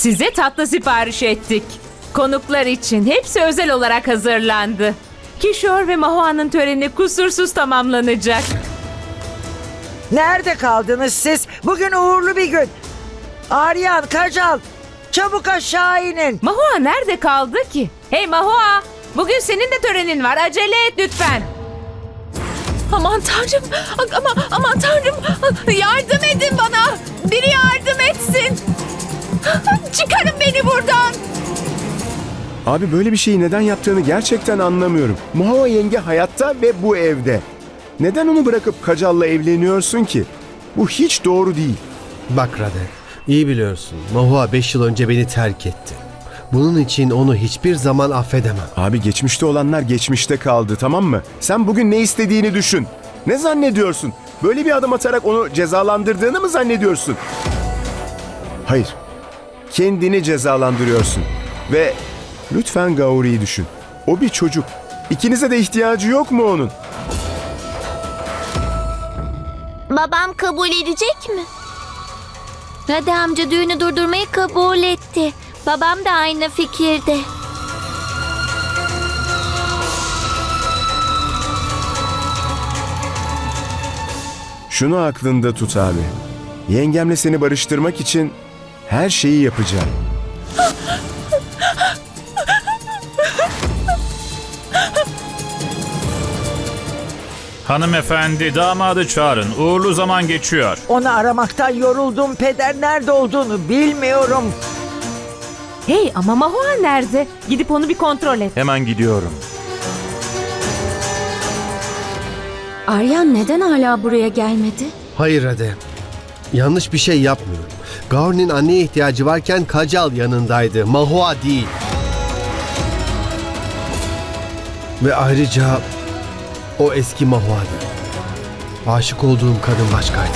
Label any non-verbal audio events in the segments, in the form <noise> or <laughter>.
Size tatlı sipariş ettik. Konuklar için hepsi özel olarak hazırlandı. Kişor ve Mahua'nın töreni kusursuz tamamlanacak. Nerede kaldınız siz? Bugün uğurlu bir gün. Aryan, Kacal, çabuk aşağı inin. Mahua nerede kaldı ki? Hey Mahua! Bugün senin de törenin var. Acele et lütfen. Aman tanrım. Ama aman tanrım. Yardım edin bana. Biri yardım etsin. <laughs> Çıkarın beni buradan. Abi böyle bir şeyi neden yaptığını gerçekten anlamıyorum. Muhava yenge hayatta ve bu evde. Neden onu bırakıp Kacal'la evleniyorsun ki? Bu hiç doğru değil. Bak Rade, iyi biliyorsun. Mahua 5 yıl önce beni terk etti. Bunun için onu hiçbir zaman affedemem. Abi geçmişte olanlar geçmişte kaldı tamam mı? Sen bugün ne istediğini düşün. Ne zannediyorsun? Böyle bir adım atarak onu cezalandırdığını mı zannediyorsun? Hayır. Kendini cezalandırıyorsun. Ve lütfen Gauri'yi düşün. O bir çocuk. İkinize de ihtiyacı yok mu onun? Babam kabul edecek mi? Rade amca düğünü durdurmayı kabul etti. Babam da aynı fikirde. Şunu aklında tut abi. Yengemle seni barıştırmak için her şeyi yapacağım. Hanımefendi damadı çağırın. Uğurlu zaman geçiyor. Onu aramaktan yoruldum. Peder nerede olduğunu bilmiyorum. Hey ama Mahua nerede? Gidip onu bir kontrol et. Hemen gidiyorum. Aryan neden hala buraya gelmedi? Hayır Rade, yanlış bir şey yapmıyorum. Gauri'nin anneye ihtiyacı varken Kacal yanındaydı, Mahua değil. Ve ayrıca o eski Mahua'dı. Aşık olduğum kadın başkaydı.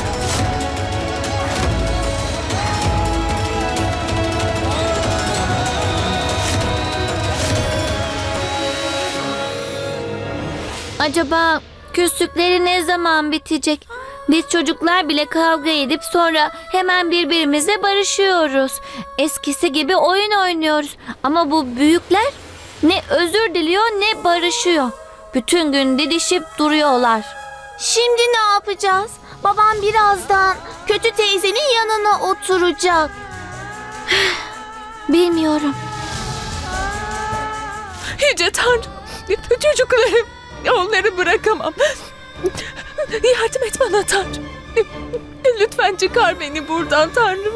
Acaba küslükleri ne zaman bitecek? Biz çocuklar bile kavga edip sonra hemen birbirimizle barışıyoruz. Eskisi gibi oyun oynuyoruz. Ama bu büyükler ne özür diliyor ne barışıyor. Bütün gün didişip duruyorlar. Şimdi ne yapacağız? Babam birazdan kötü teyzenin yanına oturacak. <sighs> Bilmiyorum. Yüce Tanrım. Çocuklarım. Onları bırakamam. Yardım et bana Tanrım. Lütfen çıkar beni buradan Tanrım.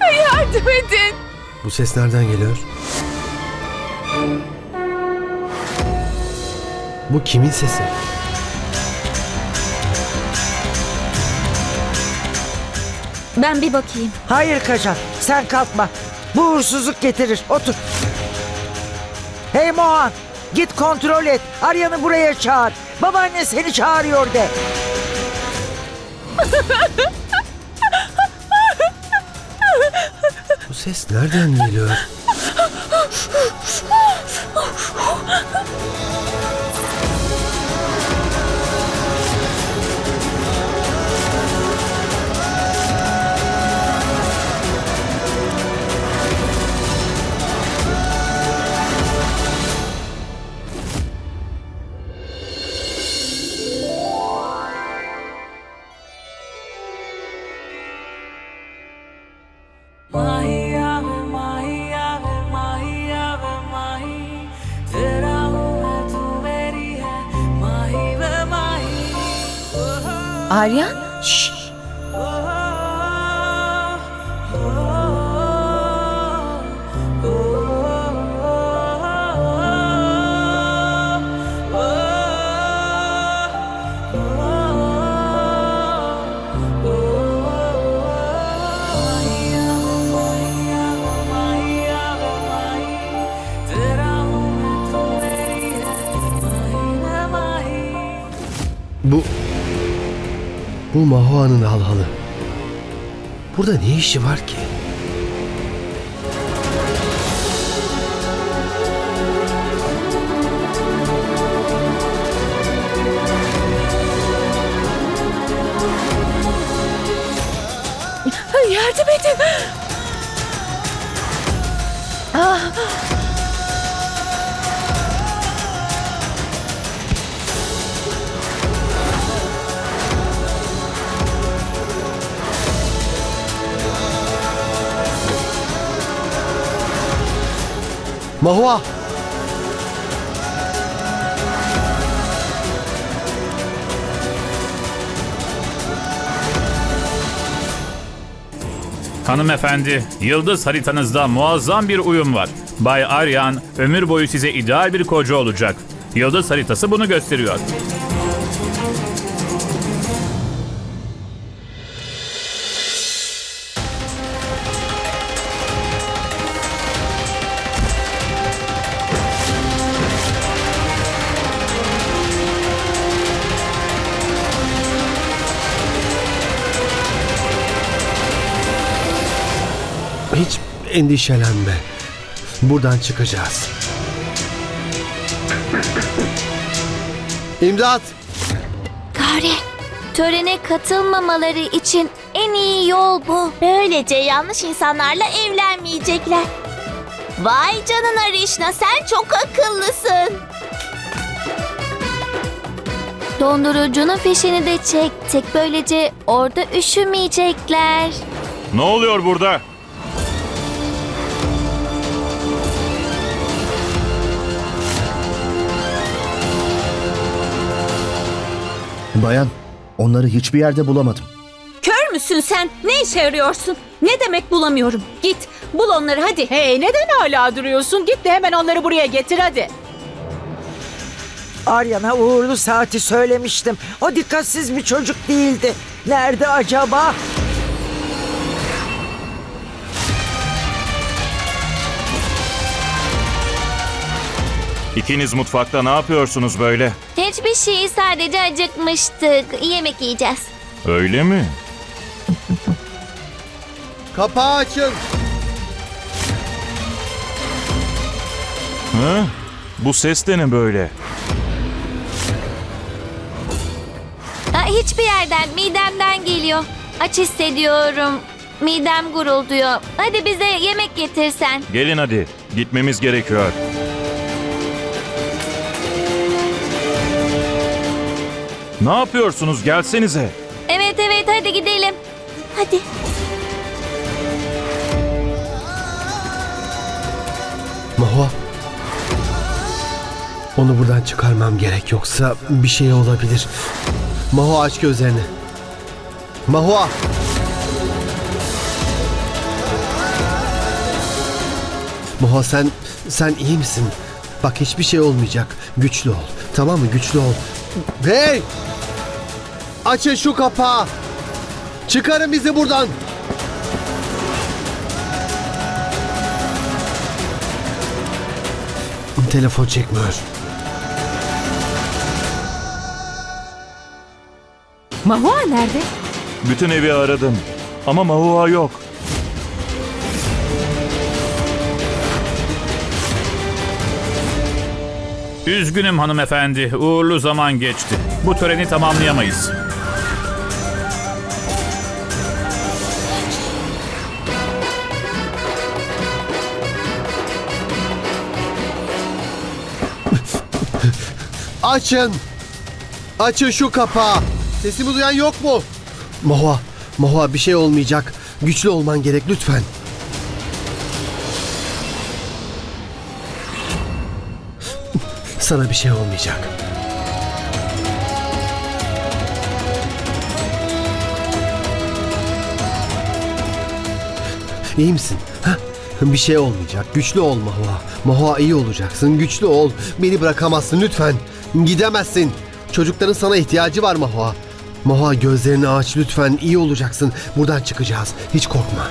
Yardım edin. Bu ses nereden geliyor? Bu kimin sesi? Ben bir bakayım. Hayır Kacal, sen kalkma. Bu uğursuzluk getirir. Otur. Hey Mohan, git kontrol et. Aryan'ı buraya çağır. Babaanne seni çağırıyor de. Bu ses nereden geliyor? Arya? Bu Bu Mahua'nın halhalı. Burada ne işi var ki? Yardım edin. Ah. Mahua! Hanımefendi, yıldız haritanızda muazzam bir uyum var. Bay Aryan ömür boyu size ideal bir koca olacak. Yıldız haritası bunu gösteriyor. Endişelenme. Buradan çıkacağız. İmdat! Gare, törene katılmamaları için en iyi yol bu. Böylece yanlış insanlarla evlenmeyecekler. Vay canına Rişna sen çok akıllısın. Dondurucunun fişini de çektik. Böylece orada üşümeyecekler. Ne oluyor burada? Bayan, onları hiçbir yerde bulamadım. Kör müsün sen? Ne işe yarıyorsun? Ne demek bulamıyorum? Git bul onları hadi. Hey neden hala duruyorsun? Git de hemen onları buraya getir hadi. Arya'na uğurlu saati söylemiştim. O dikkatsiz bir çocuk değildi. Nerede acaba? İkiniz mutfakta ne yapıyorsunuz böyle? Hiçbir şey sadece acıkmıştık. Yemek yiyeceğiz. Öyle mi? Kapağı açın! Hı? Bu ses de ne böyle? Aa, hiçbir yerden midemden geliyor. Aç hissediyorum. Midem gurulduyor. Hadi bize yemek getirsen. Gelin hadi. Gitmemiz gerekiyor. Ne yapıyorsunuz? Gelsenize. Evet evet hadi gidelim. Hadi. Mahua! Onu buradan çıkarmam gerek yoksa bir şey olabilir. Mahua aç gözlerini. Mahua! Mahua sen, sen iyi misin? Bak hiçbir şey olmayacak. Güçlü ol. Tamam mı? Güçlü ol. Hey! Açın şu kapağı. Çıkarın bizi buradan. Telefon çekmiyor. Mahua nerede? Bütün evi aradım. Ama Mahua yok. Üzgünüm hanımefendi, uğurlu zaman geçti. Bu töreni tamamlayamayız. Açın! Açın şu kapağı! Sesimi duyan yok mu? Mahua, Mahua bir şey olmayacak. Güçlü olman gerek lütfen. Sana bir şey olmayacak. İyi misin? Ha? Bir şey olmayacak. Güçlü ol Mahua. Mahua iyi olacaksın. Güçlü ol. Beni bırakamazsın lütfen. Gidemezsin. Çocukların sana ihtiyacı var Mahua. Mahua gözlerini aç lütfen. İyi olacaksın. Buradan çıkacağız. Hiç korkma.